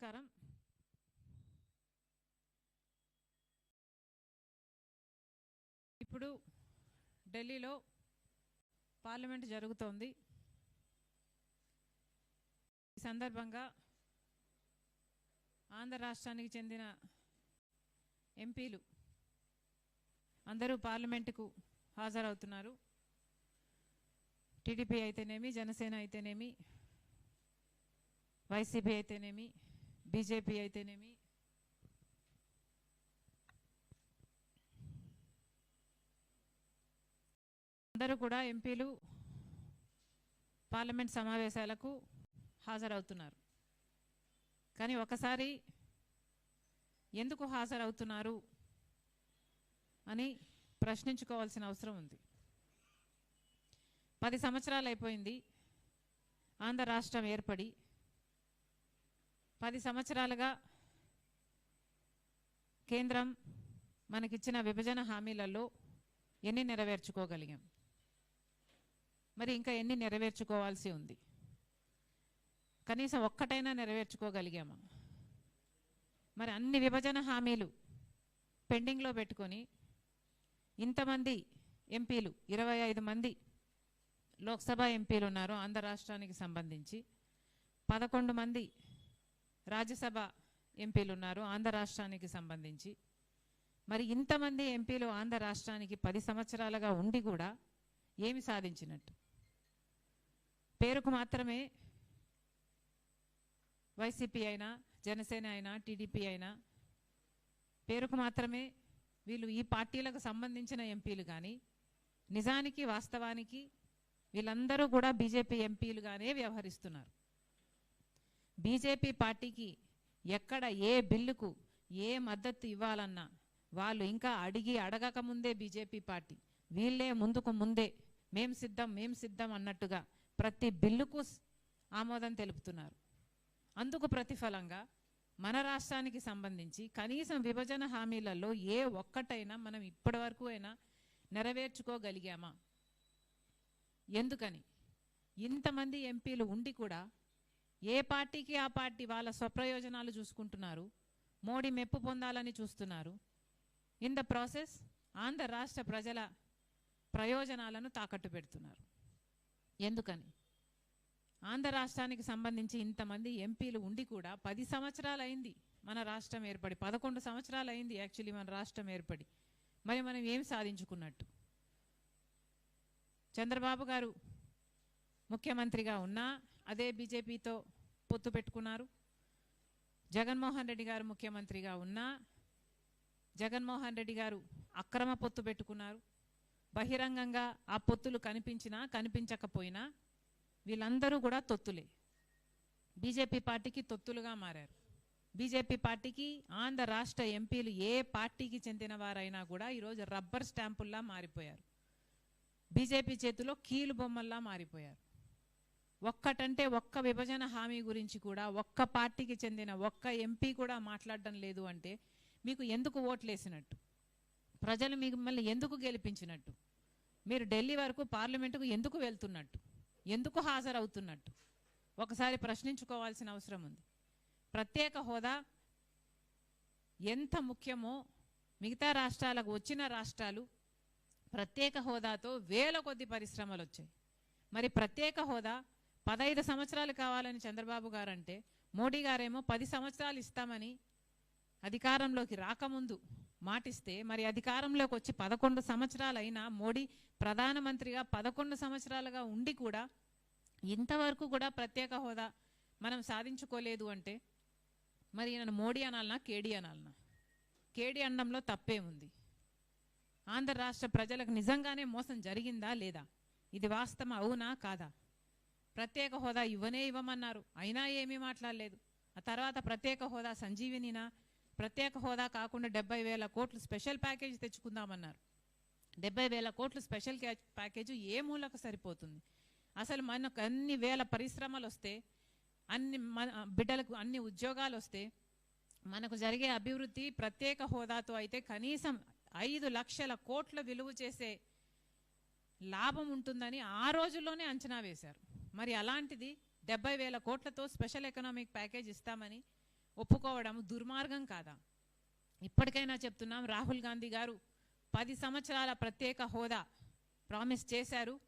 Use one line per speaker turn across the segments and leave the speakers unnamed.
నమస్కారం. ఇప్పుడు ఢిల్లీలో పార్లమెంట్ జరుగుతోంది. ఈ సందర్భంగా ఆంధ్ర రాష్ట్రానికి చెందిన ఎంపీలు అందరూ పార్లమెంటుకు హాజరవుతున్నారు. టీడీపీ అయితేనేమి జనసేన అయితేనేమి వైసీపీ అయితేనేమి బీజేపీ అయితేనేమి? అందరూ కూడా ఎంపీలు పార్లమెంట్ సమావేశాలకు హాజరవుతున్నారు. కానీ ఒకసారి ఎందుకు హాజరవుతున్నారు అని ప్రశ్నించుకోవాల్సిన అవసరం ఉంది. పది సంవత్సరాలు అయిపోయింది. ఆంధ్ర రాష్ట్రం ఏర్పడి పది సంవత్సరాలుగా కేంద్రం మనకిచ్చిన విభజన హామీలలో ఎన్ని నెరవేర్చుకోగలిగాం? మరి ఇంకా ఎన్ని నెరవేర్చుకోవాల్సి ఉంది? కనీసం ఒక్కటైనా నెరవేర్చుకోగలిగామా? మరి అన్ని విభజన హామీలు పెండింగ్లో పెట్టుకొని ఇంతమంది ఎంపీలు ఇరవై ఐదు మంది లోక్సభ ఎంపీలు ఉన్నారు ఆంధ్ర రాష్ట్రానికి సంబంధించి. పదకొండు మంది రాజ్యసభ ఎంపీలు ఉన్నారు ఆంధ్ర రాష్ట్రానికి సంబంధించి. మరి ఇంతమంది ఎంపీలు ఆంధ్ర రాష్ట్రానికి పది సంవత్సరాలుగా ఉండి కూడా ఏమి సాధించినట్టు? పేరుకు మాత్రమే వైసీపీ అయినా జనసేన అయినా టీడీపీ అయినా పేరుకు మాత్రమే వీళ్ళు ఈ పార్టీలకు సంబంధించిన ఎంపీలు కానీ నిజానికి వాస్తవానికి వీళ్ళందరూ కూడా బీజేపీ ఎంపీలుగానే వ్యవహరిస్తున్నారు. బీజేపీ పార్టీకి ఎక్కడ ఏ బిల్లుకు ఏ మద్దతు ఇవ్వాలన్నా వాళ్ళు ఇంకా అడిగి అడగక ముందే బీజేపీ పార్టీ వీళ్ళే ముందుకు ముందే మేం సిద్ధం మేం సిద్ధం అన్నట్టుగా ప్రతి బిల్లుకు ఆమోదం తెలుపుతున్నారు. అందుకు ప్రతిఫలంగా మన రాష్ట్రానికి సంబంధించి కనీసం విభజన హామీలలో ఏ ఒక్కటైనా మనం ఇప్పటి వరకు అయినా నెరవేర్చుకోగలిగామా? ఎందుకని? ఇంతమంది ఎంపీలు ఉండి కూడా ఏ పార్టీకి ఆ పార్టీ వాళ్ళ స్వప్రయోజనాలు చూసుకుంటున్నారు? మోడీ మెప్పు పొందాలని చూస్తున్నారు. ఇన్ ద ప్రాసెస్ ఆంధ్ర రాష్ట్ర ప్రజల ప్రయోజనాలను తాకట్టు పెడుతున్నారు. ఎందుకని? ఆంధ్ర రాష్ట్రానికి సంబంధించి ఇంతమంది ఎంపీలు ఉండి కూడా పది సంవత్సరాలు అయింది మన రాష్ట్రం ఏర్పడి పదకొండు సంవత్సరాలు అయింది యాక్చువల్లీ మన రాష్ట్రం ఏర్పడి. మరి మనం ఏం సాధించుకున్నట్టు? చంద్రబాబు గారు ముఖ్యమంత్రిగా ఉన్నా అదే బీజేపీతో పొత్తు పెట్టుకున్నారు. జగన్మోహన్ రెడ్డి గారు ముఖ్యమంత్రిగా ఉన్నా జగన్మోహన్ రెడ్డి గారు అక్రమ పొత్తు పెట్టుకున్నారు. బహిరంగంగా ఆ పొత్తులు కనిపించినా కనిపించకపోయినా వీళ్ళందరూ కూడా తొత్తులే. బీజేపీ పార్టీకి తొత్తులుగా మారారు. బీజేపీ పార్టీకి ఆంధ్ర రాష్ట్ర ఎంపీలు ఏ పార్టీకి చెందిన వారైనా కూడా ఈరోజు రబ్బర్ స్టాంపుల్లా మారిపోయారు. బీజేపీ చేతిలో కీలు బొమ్మల్లా మారిపోయారు. ఒక్కటంటే ఒక్క విభజన హామీ గురించి కూడా ఒక్క పార్టీకి చెందిన ఒక్క ఎంపీ కూడా మాట్లాడడం లేదు అంటే మీకు ఎందుకు ఓట్లేసినట్టు? ప్రజలు మిమ్మల్ని ఎందుకు గెలిపించినట్టు? మీరు ఢిల్లీ వరకు పార్లమెంటుకు ఎందుకు వెళ్తున్నట్టు? ఎందుకు హాజరవుతున్నట్టు? ఒకసారి ప్రశ్నించుకోవాల్సిన అవసరం ఉంది. ప్రత్యేక హోదా ఎంత ముఖ్యమో మిగతా రాష్ట్రాలకు వచ్చిన రాష్ట్రాలు ప్రత్యేక హోదాతో వేల కొద్ది పరిశ్రమలు వచ్చాయి. మరి ప్రత్యేక హోదా పదహైదు సంవత్సరాలు కావాలని చంద్రబాబు గారు అంటే మోడీ గారేమో పది సంవత్సరాలు ఇస్తామని అధికారంలోకి రాకముందు మాటిస్తే మరి అధికారంలోకి వచ్చి పదకొండు సంవత్సరాలు అయినా మోడీ ప్రధానమంత్రిగా పదకొండు సంవత్సరాలుగా ఉండి కూడా ఇంతవరకు కూడా ప్రత్యేక హోదా మనం సాధించుకోలేదు అంటే మరి ఈయన మోడీ అనాలనా కేడీ అనాలనా? కేడీ అనడంలో తప్పే ఉంది. ఆంధ్ర రాష్ట్ర ప్రజలకు నిజంగానే మోసం జరిగిందా లేదా? ఇది వాస్తవం అవునా? కాదా? ప్రత్యేక హోదా ఇవ్వనే ఇవ్వమన్నారు. అయినా ఏమీ మాట్లాడలేదు. ఆ తర్వాత ప్రత్యేక హోదా సంజీవినినా ప్రత్యేక హోదా కాకుండా డెబ్బై వేల కోట్లు స్పెషల్ ప్యాకేజ్ తెచ్చుకుందామన్నారు. డెబ్బై వేల కోట్లు స్పెషల్ ప్యాకేజ్ ఏ మూలకు సరిపోతుంది? అసలు మనకు అన్ని వేల పరిశ్రమలు వస్తే అన్ని మన బిడ్డలకు అన్ని ఉద్యోగాలు వస్తే మనకు జరిగే అభివృద్ధి ప్రత్యేక హోదాతో అయితే కనీసం ఐదు లక్షల కోట్ల విలువ చేసే లాభం ఉంటుందని ఆ రోజుల్లోనే అంచనా వేశారు. మరి అలాంటిది డెబ్బై వేల కోట్లతో స్పెషల్ ఎకనామిక్ ప్యాకేజ్ ఇస్తామని ఒప్పుకోవడం దుర్మార్గం కాదా? ఇప్పటికైనా చెప్తున్నాం రాహుల్ గాంధీ గారు పది సంవత్సరాల ప్రత్యేక హోదా ప్రామిస్ చేశారు.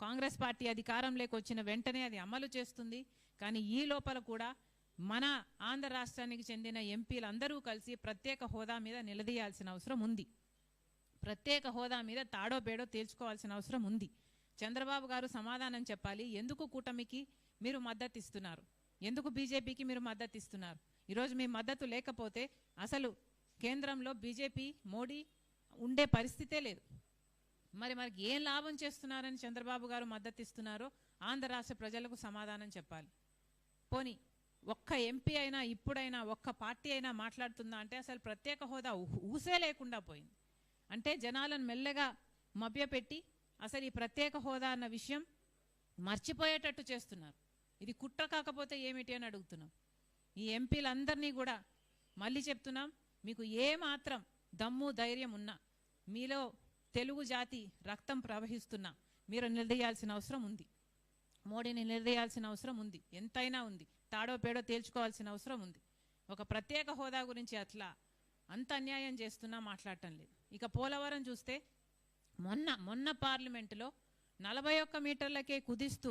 కాంగ్రెస్ పార్టీ అధికారంలోకి వచ్చిన వెంటనే అది అమలు చేస్తుంది. కానీ ఈ లోపల కూడా మన ఆంధ్ర రాష్ట్రానికి చెందిన ఎంపీలందరూ కలిసి ప్రత్యేక హోదా మీద నిలదీయాల్సిన అవసరం ఉంది. ప్రత్యేక హోదా మీద తాడో పేడో తేల్చుకోవాల్సిన అవసరం ఉంది. చంద్రబాబు గారు సమాధానం చెప్పాలి. ఎందుకు కూటమికి మీరు మద్దతు ఇస్తున్నారు? ఎందుకు బీజేపీకి మీరు మద్దతు ఇస్తున్నారు? ఈరోజు మీ మద్దతు లేకపోతే అసలు కేంద్రంలో బీజేపీ మోడీ ఉండే పరిస్థితే లేదు. మరి మనకి ఏం లాభం చేస్తున్నారని చంద్రబాబు గారు మద్దతు ఇస్తున్నారో ఆంధ్ర రాష్ట్ర ప్రజలకు సమాధానం చెప్పాలి. పోని ఒక్క ఎంపీ అయినా ఇప్పుడైనా ఒక్క పార్టీ అయినా మాట్లాడుతుందా అంటే అసలు ప్రత్యేక హోదా ఊసే లేకుండా పోయింది. అంటే జనాలను మెల్లగా మభ్యపెట్టి అసలు ఈ ప్రత్యేక హోదా అన్న విషయం మర్చిపోయేటట్టు చేస్తున్నారు. ఇది కుట్ర కాకపోతే ఏమిటి అని అడుగుతున్నాం. ఈ ఎంపీలందరినీ కూడా మళ్ళీ చెప్తున్నాం మీకు ఏ మాత్రం దమ్ము ధైర్యం ఉన్నా మీలో తెలుగు జాతి రక్తం ప్రవహిస్తున్నా మీరు నిలదీయాల్సిన అవసరం ఉంది. మోడీని నిలదీయాల్సిన అవసరం ఉంది. ఎంతైనా ఉంది. తాడో పేడో తేల్చుకోవాల్సిన అవసరం ఉంది. ఒక ప్రత్యేక హోదా గురించి అట్లా అంత అన్యాయం చేస్తున్నా మాట్లాడటం లేదు. ఇక పోలవరం చూస్తే మొన్న మొన్న పార్లమెంటులో నలభై ఒక్క మీటర్లకే కుదిస్తూ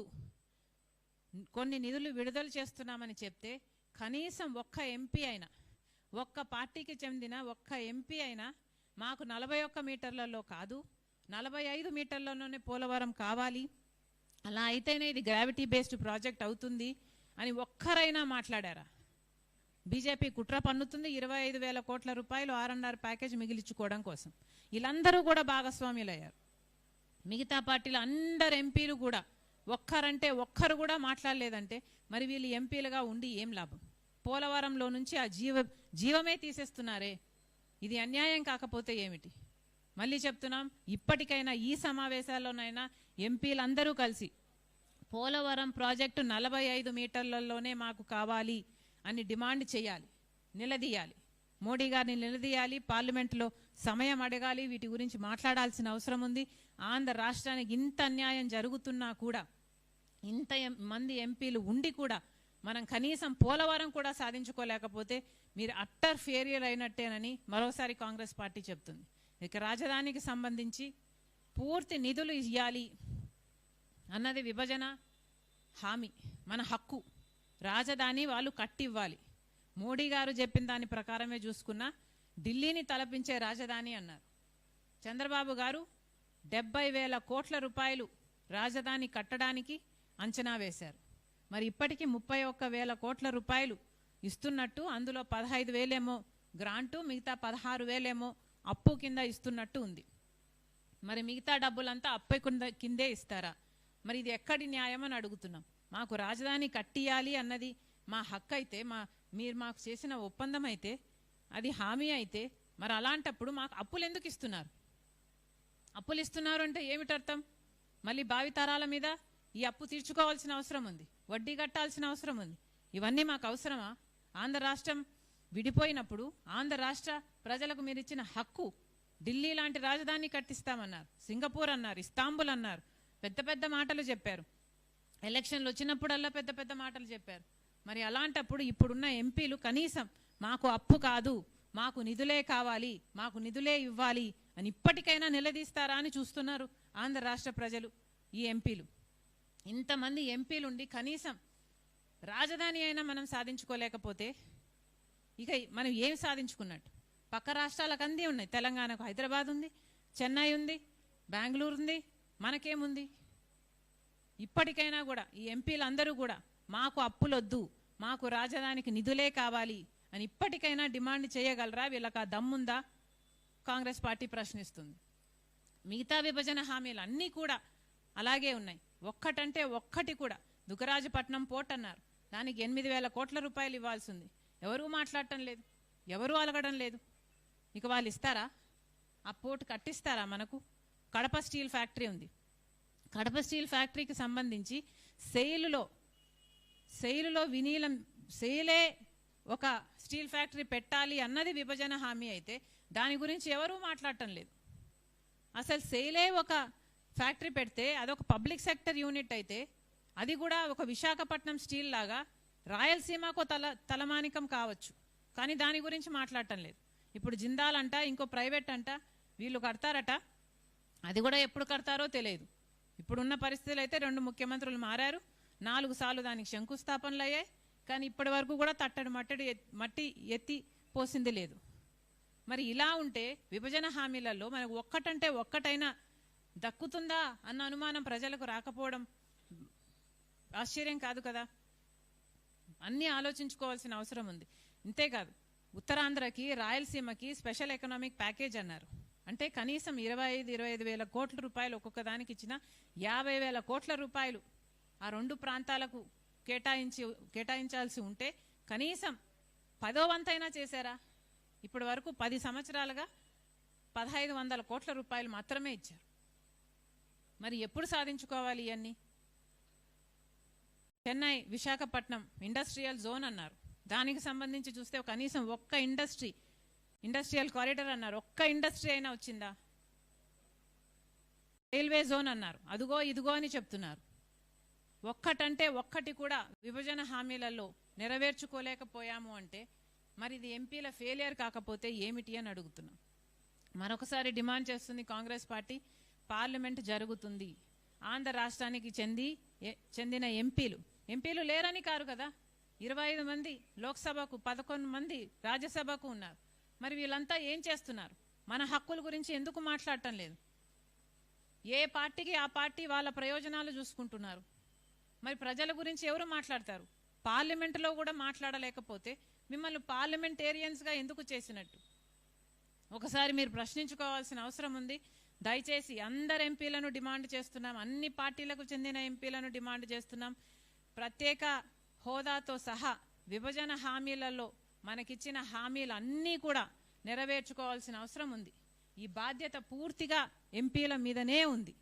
కొన్ని నిధులు విడుదల చేస్తున్నామని చెప్తే కనీసం ఒక్క ఎంపీ అయినా ఒక్క పార్టీకి చెందిన ఒక్క ఎంపీ అయినా మాకు నలభై ఒక్క మీటర్లలో కాదు నలభై ఐదు మీటర్లలోనే పోలవరం కావాలి. అలా అయితేనే ఇది గ్రావిటీ బేస్డ్ ప్రాజెక్ట్ అవుతుంది అని ఒక్కరైనా మాట్లాడారా? బీజేపీ కుట్ర పన్నుతుంది ఇరవై ఐదు వేల కోట్ల రూపాయలు ఆర్ఎన్ఆర్ ప్యాకేజ్ మిగిలించుకోవడం కోసం. వీళ్ళందరూ కూడా భాగస్వాములయ్యారు. మిగతా పార్టీలు అందరు ఎంపీలు కూడా ఒక్కరంటే ఒక్కరు కూడా మాట్లాడలేదంటే మరి వీళ్ళు ఎంపీలుగా ఉండి ఏం లాభం? పోలవరంలో నుంచి ఆ జీవ జీవమే తీసేస్తున్నారే. ఇది అన్యాయం కాకపోతే ఏమిటి? మళ్ళీ చెప్తున్నాం ఇప్పటికైనా ఈ సమావేశాల్లోనైనా ఎంపీలందరూ కలిసి పోలవరం ప్రాజెక్టు నలభై ఐదు మీటర్లలోనే మాకు కావాలి. అని డిమాండ్ చేయాలి నిలదీయాలి. మోడీ గారిని నిలదీయాలి పార్లమెంట్లో సమయం అడగాలి వీటి గురించి మాట్లాడాల్సిన అవసరం ఉంది. ఆంధ్ర రాష్ట్రానికి ఇంత అన్యాయం జరుగుతున్నా కూడా ఇంత మంది ఎంపీలు ఉండి కూడా మనం కనీసం పోలవరం కూడా సాధించుకోలేకపోతే మీరు అట్టర్ ఫేరియర్ అయినట్టేనని మరోసారి కాంగ్రెస్ పార్టీ చెప్తుంది. ఇక రాజధానికి సంబంధించి పూర్తి నిధులు ఇవ్వాలి అన్నది విభజన హామీ మన హక్కు. రాజధాని వాళ్ళు కట్టివ్వాలి. మోడీ గారు చెప్పిన దాని ప్రకారమే చూసుకున్నా ఢిల్లీని తలపించే రాజధాని అన్నారు. చంద్రబాబు గారు డెబ్బై వేల కోట్ల రూపాయలు రాజధాని కట్టడానికి అంచనా వేశారు. మరి ఇప్పటికీ ముప్పై ఒక్క వేల కోట్ల రూపాయలు ఇస్తున్నట్టు అందులో పదహైదు వేలేమో గ్రాంటు మిగతా పదహారు వేలేమో అప్పు కింద ఇస్తున్నట్టు ఉంది. మరి మిగతా డబ్బులంతా అప్పే కింద కిందే ఇస్తారా? మరి ఇది ఎక్కడి న్యాయం అని అడుగుతున్నాం. మాకు రాజధాని కట్టియాలి అన్నది మా హక్కు అయితే మా మీరు మాకు చేసిన ఒప్పందం అయితే అది హామీ అయితే మరి అలాంటప్పుడు మాకు అప్పులు ఎందుకు ఇస్తున్నారు? అప్పులు ఇస్తున్నారు అంటే ఏమిటి అర్థం? మళ్ళీ భావితరాల మీద ఈ అప్పు తీర్చుకోవాల్సిన అవసరం ఉంది వడ్డీ కట్టాల్సిన అవసరం ఉంది. ఇవన్నీ మాకు అవసరమా? ఆంధ్ర రాష్ట్రం విడిపోయినప్పుడు ఆంధ్ర రాష్ట్ర ప్రజలకు మీరు ఇచ్చిన హక్కు ఢిల్లీ లాంటి రాజధాని కట్టిస్తామన్నారు సింగపూర్ అన్నారు ఇస్తాంబుల్ అన్నారు పెద్ద పెద్ద మాటలు చెప్పారు. ఎలక్షన్లు వచ్చినప్పుడల్లా పెద్ద పెద్ద మాటలు చెప్పారు. మరి అలాంటప్పుడు ఇప్పుడున్న ఎంపీలు కనీసం మాకు అప్పు కాదు మాకు నిధులే కావాలి మాకు నిధులే ఇవ్వాలి అని ఇప్పటికైనా నిలదీస్తారా అని చూస్తున్నారు ఆంధ్ర రాష్ట్ర ప్రజలు ఈ ఎంపీలు. ఇంతమంది ఎంపీలు ఉండి కనీసం రాజధాని అయినా మనం సాధించుకోలేకపోతే ఇక మనం ఏం సాధించుకున్నట్టు? పక్క రాష్ట్రాలకు అందే ఉన్నాయి. తెలంగాణకు హైదరాబాద్ ఉంది చెన్నై ఉంది బెంగళూరు ఉంది మనకేముంది? ఇప్పటికైనా కూడా ఈ ఎంపీలందరూ కూడా మాకు అప్పులొద్దు మాకు రాజధానికి నిధులే కావాలి అని ఇప్పటికైనా డిమాండ్ చేయగలరా? వీళ్ళకి ఆ దమ్ముందా? కాంగ్రెస్ పార్టీ ప్రశ్నిస్తుంది. మిగతా విభజన హామీలు అన్నీ కూడా అలాగే ఉన్నాయి. ఒక్కటంటే ఒక్కటి కూడా. దుగరాజపట్నం పోర్ట్ అన్నారు. దానికి ఎనిమిది వేల కోట్ల రూపాయలు ఇవ్వాల్సి ఉంది ఎవరూ మాట్లాడటం లేదు. ఎవరూ అలగడం లేదు. ఇక వాళ్ళు ఇస్తారా? ఆ పోర్ట్ కట్టిస్తారా మనకు? కడప స్టీల్ ఫ్యాక్టరీ ఉంది. కడప స్టీల్ ఫ్యాక్టరీకి సంబంధించి సెయిలులో సెయిలులో వినీలం సెయిలే ఒక స్టీల్ ఫ్యాక్టరీ పెట్టాలి అన్నది విభజన హామీ అయితే దాని గురించి ఎవరూ మాట్లాడటం లేదు. అసలు సెయిలే ఒక ఫ్యాక్టరీ పెడితే అదొక పబ్లిక్ సెక్టర్ యూనిట్ అయితే అది కూడా ఒక విశాఖపట్నం స్టీల్ లాగా రాయలసీమకు తల తలమానికం కావచ్చు. కానీ దాని గురించి మాట్లాడటం లేదు. ఇప్పుడు జిందాల్ అంట ఇంకో ప్రైవేట్ అంట వీళ్ళు కడతారట. అది కూడా ఎప్పుడు కడతారో తెలియదు. ఇప్పుడున్న పరిస్థితులు అయితే రెండు ముఖ్యమంత్రులు మారారు. నాలుగు సార్లు దానికి శంకుస్థాపనలు అయ్యాయి కానీ ఇప్పటి వరకు కూడా తట్టడి మట్టడి మట్టి ఎత్తి పోసింది లేదు. మరి ఇలా ఉంటే విభజన హామీలలో మనకు ఒక్కటంటే ఒక్కటైనా దక్కుతుందా అన్న అనుమానం ప్రజలకు రాకపోవడం ఆశ్చర్యం కాదు కదా? అన్నీ ఆలోచించుకోవాల్సిన అవసరం ఉంది. ఇంతేకాదు ఉత్తరాంధ్రకి రాయలసీమకి స్పెషల్ ఎకనామిక్ ప్యాకేజ్ అన్నారు. అంటే కనీసం ఇరవై ఐదు ఇరవై ఐదు వేల కోట్ల రూపాయలు ఒక్కొక్క దానికి ఇచ్చిన యాభై వేల కోట్ల రూపాయలు ఆ రెండు ప్రాంతాలకు కేటాయించి కేటాయించాల్సి ఉంటే కనీసం పదో వంతైనా చేశారా? ఇప్పటి వరకు పది సంవత్సరాలుగా పదహైదు వందల కోట్ల రూపాయలు మాత్రమే ఇచ్చారు. మరి ఎప్పుడు సాధించుకోవాలి ఇవన్నీ? చెన్నై విశాఖపట్నం ఇండస్ట్రియల్ జోన్ అన్నారు. దానికి సంబంధించి చూస్తే కనీసం ఒక్క ఇండస్ట్రీ ఇండస్ట్రియల్ కారిడార్ అన్నారు. ఒక్క ఇండస్ట్రీ అయినా వచ్చిందా? రైల్వే జోన్ అన్నారు. అదుగో ఇదిగో అని చెప్తున్నారు. ఒక్కటంటే ఒక్కటి కూడా విభజన హామీలలో నెరవేర్చుకోలేకపోయాము అంటే మరి ఇది ఎంపీల ఫెయిలియర్ కాకపోతే ఏమిటి అని అడుగుతున్నాం. మరొకసారి డిమాండ్ చేస్తుంది కాంగ్రెస్ పార్టీ పార్లమెంట్ జరుగుతుంది. ఆంధ్ర రాష్ట్రానికి చెంది చెందిన ఎంపీలు. ఎంపీలు లేరని కారు కదా. ఇరవై ఐదు మంది లోక్సభకు పదకొండు మంది రాజ్యసభకు ఉన్నారు. మరి వీళ్ళంతా ఏం చేస్తున్నారు? మన హక్కుల గురించి ఎందుకు మాట్లాడటం లేదు? ఏ పార్టీకి ఆ పార్టీ వాళ్ళ ప్రయోజనాలు చూసుకుంటున్నారు? మరి ప్రజల గురించి ఎవరు మాట్లాడతారు? పార్లమెంటులో కూడా మాట్లాడలేకపోతే మిమ్మల్ని పార్లమెంటేరియన్స్గా ఎందుకు చేసినట్టు? ఒకసారి మీరు ప్రశ్నించుకోవాల్సిన అవసరం ఉంది. దయచేసి అందరు ఎంపీలను డిమాండ్ చేస్తున్నాం. అన్ని పార్టీలకు చెందిన ఎంపీలను డిమాండ్ చేస్తున్నాం. ప్రత్యేక హోదాతో సహా విభజన హామీలలో మనకిచ్చిన హామీలు అన్నీ కూడా నెరవేర్చుకోవాల్సిన అవసరం ఉంది. ఈ బాధ్యత పూర్తిగా ఎంపీల మీదనే ఉంది.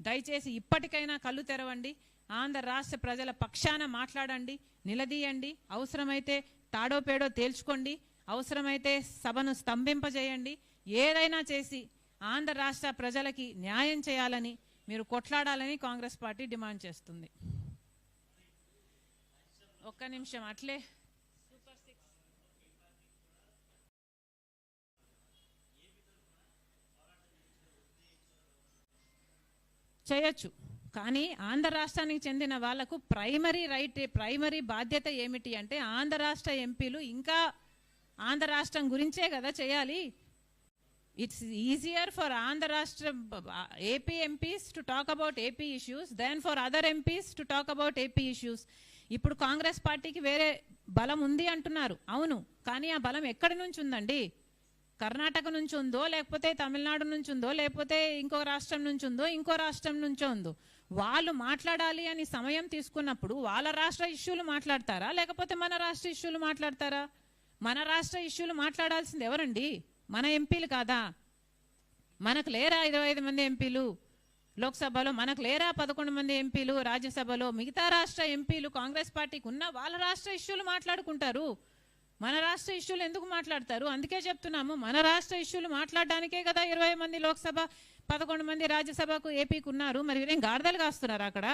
దయచేసి ఇప్పటికైనా కళ్ళు తెరవండి. ఆంధ్ర రాష్ట్ర ప్రజల పక్షాన మాట్లాడండి నిలదీయండి. అవసరమైతే తాడో పేడో తేల్చుకోండి. అవసరమైతే సభను స్తంభింపజేయండి. ఏదైనా చేసి ఆంధ్ర రాష్ట్ర ప్రజలకి న్యాయం చేయాలని మీరు కొట్లాడాలని కాంగ్రెస్ పార్టీ డిమాండ్ చేస్తుంది. ఒక్క నిమిషం అట్లే. చేయొచ్చు. కానీ ఆంధ్ర రాష్ట్రానికి చెందిన వాళ్ళకు ప్రైమరీ రైట్ ప్రైమరీ బాధ్యత ఏమిటి అంటే ఆంధ్ర రాష్ట్ర ఎంపీలు ఇంకా ఆంధ్ర రాష్ట్రం గురించే కదా చేయాలి. ఇట్స్ ఈజియర్ ఫర్ ఆంధ్ర రాష్ట్ర AP MPs to talk about AP issues then for other MPs to talk about AP issues ఇప్పుడు కాంగ్రెస్ పార్టీకి వేరే బలం ఉంది అంటున్నారు. అవును కానీ ఆ బలం ఎక్కడి నుంచి ఉందండి? కర్ణాటక నుంచి ఉందో లేకపోతే తమిళనాడు నుంచి ఉందో లేకపోతే ఇంకో రాష్ట్రం నుంచి ఉందో ఇంకో రాష్ట్రం నుంచో ఉందో వాళ్ళు మాట్లాడాలి అని సమయం తీసుకున్నప్పుడు వాళ్ళ రాష్ట్ర ఇష్యూలు మాట్లాడతారా? లేకపోతే మన రాష్ట్ర ఇష్యూలు మాట్లాడతారా? మన రాష్ట్ర ఇష్యూలు మాట్లాడాల్సింది ఎవరండి? మన ఎంపీలు కాదా? మనకు లేరా ఇరవై ఐదు మంది ఎంపీలు? లోక్సభలో మనకు లేరా పదకొండు మంది ఎంపీలు? రాజ్యసభలో మిగతా రాష్ట్ర ఎంపీలు కాంగ్రెస్ పార్టీకి ఉన్న వాళ్ళ రాష్ట్ర ఇష్యూలు మాట్లాడుకుంటారు. మన రాష్ట్ర ఇష్యూలు ఎందుకు మాట్లాడతారు? అందుకే చెప్తున్నాము మన రాష్ట్ర ఇష్యూలు మాట్లాడడానికే కదా ఇరవై మంది లోక్సభ పదకొండు మంది రాజ్యసభకు ఏపీకి ఉన్నారు. మరి వీరేం గాడిదలు కాస్తున్నారు అక్కడ?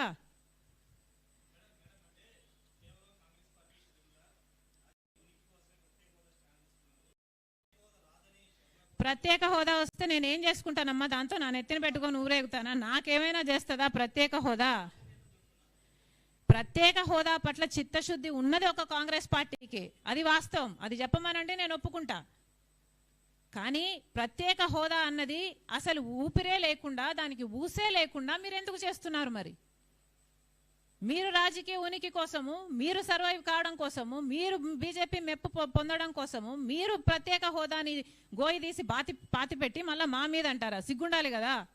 ప్రత్యేక హోదా వస్తే నేను ఏం చేసుకుంటానమ్మా? దాంతో నా నెత్తిన పెట్టుకొని ఊరేగుతానా? నాకేమైనా చేస్తుందా ప్రత్యేక హోదా? ప్రత్యేక హోదా పట్ల చిత్తశుద్ధి ఉన్నది ఒక కాంగ్రెస్ పార్టీకి. అది వాస్తవం. అది చెప్పమనండి నేను ఒప్పుకుంటా. కానీ ప్రత్యేక హోదా అన్నది అసలు ఊపిరే లేకుండా దానికి ఊసే లేకుండా మీరు ఎందుకు చేస్తున్నారు మరి? మీరు రాజకీయ ఉనికి కోసము మీరు సర్వైవ్ కావడం కోసము మీరు బీజేపీ మెప్పు పొందడం కోసము మీరు ప్రత్యేక హోదాని గోయి తీసి బాతి పాతిపెట్టి మళ్ళీ మా మీద అంటారా సిగ్గుండాలి కదా.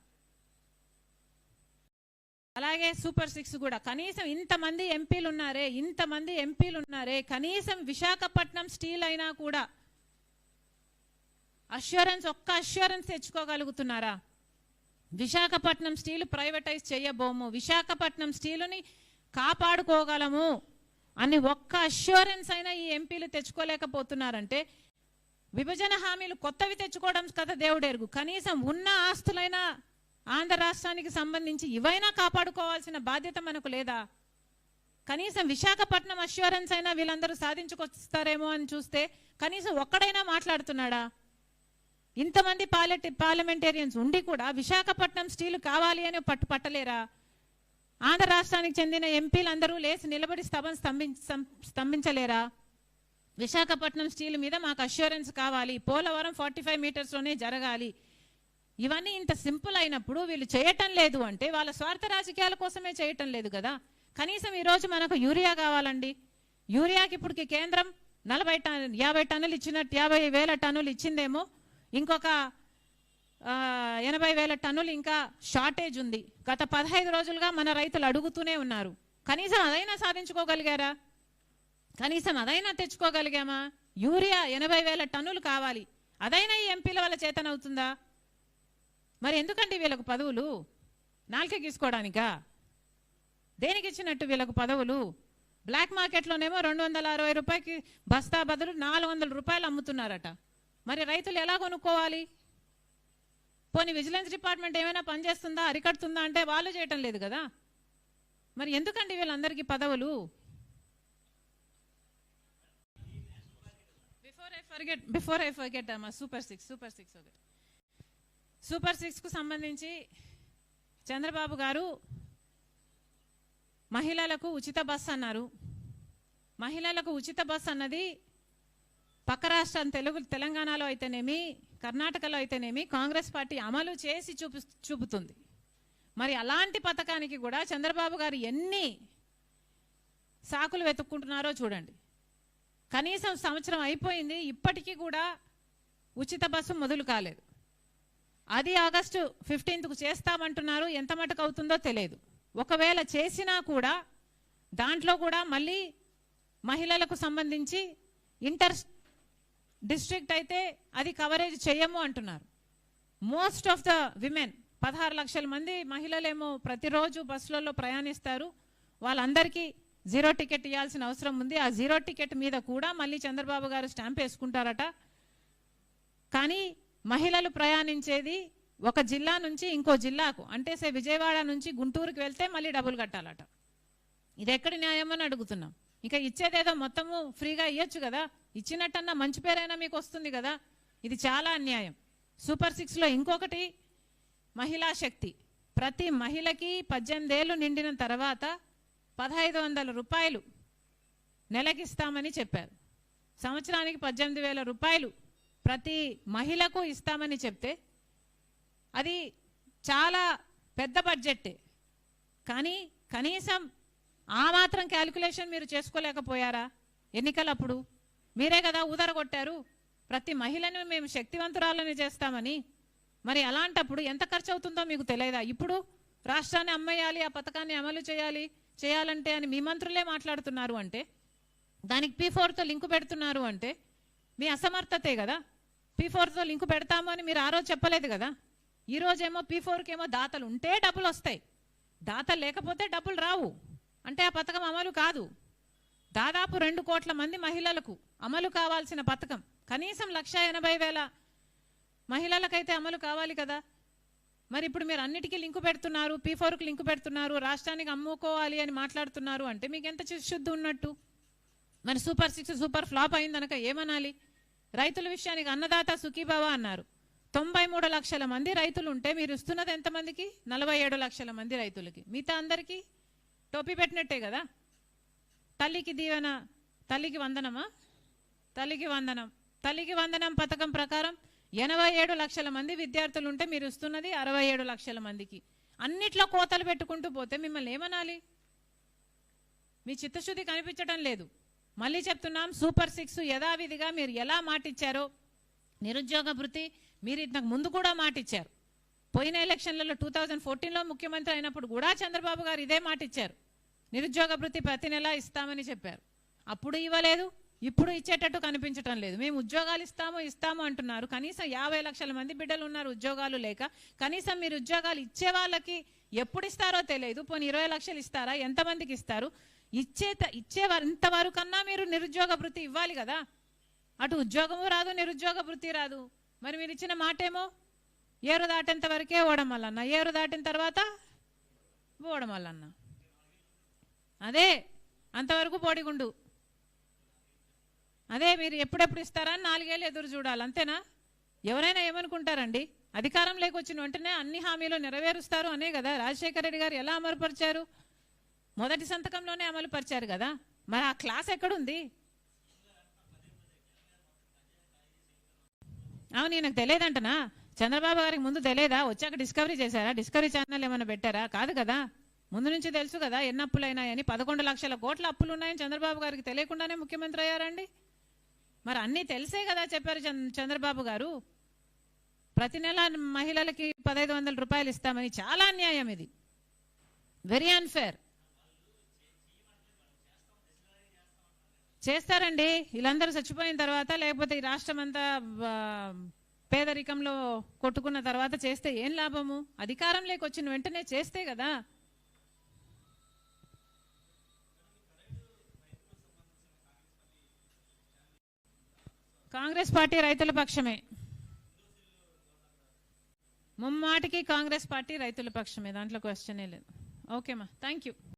అలాగే సూపర్ సిక్స్ కూడా. కనీసం ఇంతమంది ఎంపీలు ఉన్నారే ఇంతమంది ఎంపీలు ఉన్నారే కనీసం విశాఖపట్నం స్టీల్ అయినా కూడా అష్యూరెన్స్ ఒక్క అష్యూరెన్స్ తెచ్చుకోగలుగుతున్నారా? విశాఖపట్నం స్టీల్ ప్రైవేటైజ్ చేయబోము విశాఖపట్నం స్టీలుని కాపాడుకోగలము అని ఒక్క అష్యూరెన్స్ అయినా ఈ ఎంపీలు తెచ్చుకోలేకపోతున్నారంటే విభజన హామీలు కొత్తవి తెచ్చుకోవడం కదా దేవుడెరుగు. కనీసం ఉన్న ఆస్తులైనా ఆంధ్ర రాష్ట్రానికి సంబంధించి ఇవైనా కాపాడుకోవాల్సిన బాధ్యత మనకు లేదా? కనీసం విశాఖపట్నం అష్యూరెన్స్ అయినా వీళ్ళందరూ సాధించుకొస్తారేమో అని చూస్తే కనీసం ఒక్కడైనా మాట్లాడుతున్నాడా? ఇంతమంది పార్లమెంట్ పార్లమెంటేరియన్స్ ఉండి కూడా విశాఖపట్నం స్టీల్ కావాలి అని పట్టు పట్టలేరా? ఆంధ్ర రాష్ట్రానికి చెందిన ఎంపీలందరూ లేచి నిలబడి స్తంభం స్తంభించ స్తంభించలేరా? విశాఖపట్నం స్టీల్ మీద మాకు అష్యూరెన్స్ కావాలి. పోలవరం ఫార్టీ ఫైవ్ మీటర్స్లోనే జరగాలి. ఇవన్నీ ఇంత సింపుల్ అయినప్పుడు వీళ్ళు చేయటం లేదు అంటే వాళ్ళ స్వార్థ రాజకీయాల కోసమే చేయటం లేదు కదా. కనీసం ఈరోజు మనకు యూరియా కావాలండి. యూరియాకి ఇప్పటికి కేంద్రం నలభై టన్ యాభై టన్నులు ఇచ్చినట్టు యాభై వేల టన్నులు ఇచ్చిందేమో. ఇంకొక ఎనభై వేల టన్నులు ఇంకా షార్టేజ్ ఉంది. గత పదహైదు రోజులుగా మన రైతులు అడుగుతూనే ఉన్నారు. కనీసం అదైనా సాధించుకోగలిగారా? కనీసం అదైనా తెచ్చుకోగలిగామా? యూరియా ఎనభై వేల టన్నులు కావాలి. అదైనా ఈ ఎంపీల వల్ల చేతనవుతుందా? మరి ఎందుకండి వీళ్ళకు పదవులు? నాలుక గీసుకోవడానికా దేనికి ఇచ్చినట్టు వీళ్ళకు పదవులు? బ్లాక్ మార్కెట్లోనేమో రెండు వందల అరవై రూపాయకి బస్తా బదులు నాలుగు వందల రూపాయలు అమ్ముతున్నారట. మరి రైతులు ఎలా కొనుక్కోవాలి? పోనీ విజిలెన్స్ డిపార్ట్మెంట్ ఏమైనా పనిచేస్తుందా అరికడుతుందా అంటే వాళ్ళు చేయటం లేదు కదా. మరి ఎందుకండి వీళ్ళందరికీ పదవులు? Before I forget before I forget అమ్మా సూపర్ సిక్స్ సూపర్ సిక్స్ ఒకటి సూపర్ సిక్స్కు సంబంధించి చంద్రబాబు గారు మహిళలకు ఉచిత బస్ అన్నారు. మహిళలకు ఉచిత బస్ అన్నది పక్క రాష్ట్రం తెలుగు తెలంగాణలో అయితేనేమి కర్ణాటకలో అయితేనేమి కాంగ్రెస్ పార్టీ అమలు చేసి చూపు చూపుతుంది. మరి అలాంటి పథకానికి కూడా చంద్రబాబు గారు ఎన్ని సాకులు వెతుక్కుంటున్నారో చూడండి. కనీసం సంవత్సరం అయిపోయింది ఇప్పటికీ కూడా ఉచిత బస్సు మొదలు కాలేదు. అది ఆగస్టు ఫిఫ్టీన్త్కు చేస్తామంటున్నారు ఎంత మటుకు అవుతుందో తెలియదు. ఒకవేళ చేసినా కూడా దాంట్లో కూడా మళ్ళీ మహిళలకు సంబంధించి ఇంటర్ డిస్ట్రిక్ట్ అయితే అది కవరేజ్ చేయము అంటున్నారు. మోస్ట్ ఆఫ్ ద విమెన్ పదహారు లక్షల మంది మహిళలేమో ప్రతిరోజు బస్సులలో ప్రయాణిస్తారు. వాళ్ళందరికీ జీరో టికెట్ ఇవ్వాల్సిన అవసరం ఉంది. ఆ జీరో టికెట్ మీద కూడా మళ్ళీ చంద్రబాబు గారు స్టాంప్ వేసుకుంటారట. కానీ మహిళలు ప్రయాణించేది ఒక జిల్లా నుంచి ఇంకో జిల్లాకు. అంటే సే విజయవాడ నుంచి గుంటూరుకి వెళ్తే మళ్ళీ డబ్బులు కట్టాలట. ఇది ఎక్కడి న్యాయం అని అడుగుతున్నాం. ఇక ఇచ్చేదేదో మొత్తము ఫ్రీగా ఇవ్వచ్చు కదా. ఇచ్చినట్టన్నా మంచి పేరైనా మీకు వస్తుంది కదా. ఇది చాలా అన్యాయం. సూపర్ సిక్స్లో ఇంకొకటి మహిళా శక్తి. ప్రతి మహిళకి పద్దెనిమిదేళ్ళు నిండిన తర్వాత పదహైదు వందల రూపాయలు నెలకిస్తామని చెప్పారు. సంవత్సరానికి పద్దెనిమిది వేల రూపాయలు ప్రతి మహిళకు ఇస్తామని చెప్తే అది చాలా పెద్ద బడ్జెట్టే. కానీ కనీసం ఆ మాత్రం క్యాలిక్యులేషన్ మీరు చేసుకోలేకపోయారా? ఎన్నికలప్పుడు? మీరే కదా ఊదరగొట్టారు. ప్రతి మహిళను మేము శక్తివంతురాలని చేస్తామని. మరి అలాంటప్పుడు ఎంత ఖర్చు అవుతుందో మీకు తెలియదా? ఇప్పుడు రాష్ట్రాన్ని అమ్మేయాలి ఆ పథకాన్ని అమలు చేయాలి చేయాలంటే అని మీ మంత్రులే మాట్లాడుతున్నారు అంటే దానికి పీ ఫోర్తో లింకు పెడుతున్నారు అంటే మీ అసమర్థతే కదా? పీ ఫోర్తో లింకు పెడతాము అని మీరు ఆ రోజు చెప్పలేదు కదా? ఈ రోజేమో పీ ఫోర్కి ఏమో దాతలు ఉంటే డబ్బులు వస్తాయి దాతలు లేకపోతే డబ్బులు రావు. అంటే ఆ పథకం అమలు కాదు. దాదాపు రెండు కోట్ల మంది మహిళలకు అమలు కావాల్సిన పథకం. కనీసం లక్ష ఎనభై వేల మహిళలకైతే అమలు కావాలి కదా? మరి ఇప్పుడు మీరు అన్నిటికీ లింకు పెడుతున్నారు పీ ఫోర్కి లింకు పెడుతున్నారు రాష్ట్రానికి అమ్ముకోవాలి అని మాట్లాడుతున్నారు అంటే మీకు ఎంత చిశుద్ధి ఉన్నట్టు? మరి సూపర్ సిక్స్ సూపర్ ఫ్లాప్ అయిందనక ఏమనాలి? రైతుల విషయానికి అన్నదాత సుఖీభవ అన్నారు. తొంభై మూడు లక్షల మంది రైతులు ఉంటే మీరు ఇస్తున్నది ఎంతమందికి నలభై ఏడు లక్షల మంది రైతులకి. మిగతా అందరికీ టోపీ పెట్టినట్టే కదా? తల్లికి దీవెన తల్లికి వందనమా? తల్లికి వందనం. తల్లికి వందనం పథకం ప్రకారం ఎనభై ఏడు లక్షల మంది విద్యార్థులు ఉంటే మీరు ఇస్తున్నది అరవై ఏడు లక్షల మందికి. అన్నిట్లో కోతలు పెట్టుకుంటూ పోతే మిమ్మల్ని ఏమనాలి? మీ చిత్తశుద్ధి కనిపించడం లేదు. మళ్ళీ చెప్తున్నాం సూపర్ సిక్స్ యథావిధిగా మీరు ఎలా మాటిచ్చారో నిరుద్యోగ భృతి మీరు ఇంతకు ముందు కూడా మాటిచ్చారు. పోయిన ఎలక్షన్లలో టూ థౌజండ్ ఫోర్టీన్లో ముఖ్యమంత్రి అయినప్పుడు కూడా చంద్రబాబు గారు ఇదే మాట ఇచ్చారు నిరుద్యోగ భృతి ప్రతి నెల ఇస్తామని చెప్పారు. అప్పుడు ఇవ్వలేదు ఇప్పుడు ఇచ్చేటట్టు కనిపించటం లేదు. మేము ఉద్యోగాలు ఇస్తాము ఇస్తాము అంటున్నారు. కనీసం యాభై లక్షల మంది బిడ్డలు ఉన్నారు ఉద్యోగాలు లేక. కనీసం మీరు ఉద్యోగాలు ఇచ్చే వాళ్ళకి ఎప్పుడు ఇస్తారో తెలియదు. పోనీ ఇరవై లక్షలు ఇస్తారా? ఎంతమందికి ఇస్తారు? ఇచ్చే ఇచ్చే ఇంతవరకన్నా మీరు నిరుద్యోగ భృతి ఇవ్వాలి కదా. అటు ఉద్యోగము రాదు నిరుద్యోగ వృత్తి రాదు. మరి మీరు ఇచ్చిన మాటేమో? ఏరు దాటేంత వరకే ఓడమల్లన్న ఏరు దాటిన తర్వాత ఓడమల్లన్న అదే అంతవరకు పోడిగుండు. అదే మీరు ఎప్పుడెప్పుడు ఇస్తారా అని నాలుగేళ్ళు ఎదురు చూడాలి. అంతేనా? ఎవరైనా ఏమనుకుంటారండి? అధికారం లేకొచ్చిన వెంటనే అన్ని హామీలు నెరవేరుస్తారు అనే కదా. రాజశేఖర రెడ్డి గారు ఎలా అమలుపరిచారు? మొదటి సంతకంలోనే అమలు పరిచారు కదా. మరి ఆ క్లాస్ ఎక్కడుంది? అవును ఈయనకు తెలియదంటనా? చంద్రబాబు గారికి ముందు తెలియదా? వచ్చాక డిస్కవరీ చేశారా? డిస్కవరీ ఛానల్ ఏమైనా పెట్టారా? కాదు కదా. ముందు నుంచి తెలుసు కదా ఎన్ని అప్పులైనాయని. పదకొండు లక్షల కోట్ల అప్పులు ఉన్నాయని చంద్రబాబు గారికి తెలియకుండానే ముఖ్యమంత్రి అయ్యారండి. మరి అన్నీ తెలిసే కదా చెప్పారు చంద్రబాబు గారు. ప్రతి నెల మహిళలకి పదహైదు వందల రూపాయలు ఇస్తామని. చాలా అన్యాయం ఇది. వెరీ అన్ఫేర్ చేస్తారండి. వీళ్ళందరూ చచ్చిపోయిన తర్వాత లేకపోతే ఈ రాష్ట్రం అంతా పేదరికంలో కొట్టుకున్న తర్వాత చేస్తే ఏం లాభము? అధికారం లేకొచ్చిన వెంటనే చేస్తే కదా. కాంగ్రెస్ పార్టీ రైతుల పక్షమే. ముమ్మాటికి కాంగ్రెస్ పార్టీ రైతుల పక్షమే. దాంట్లో క్వశ్చనే లేదు. ఓకేమా థ్యాంక్ యూ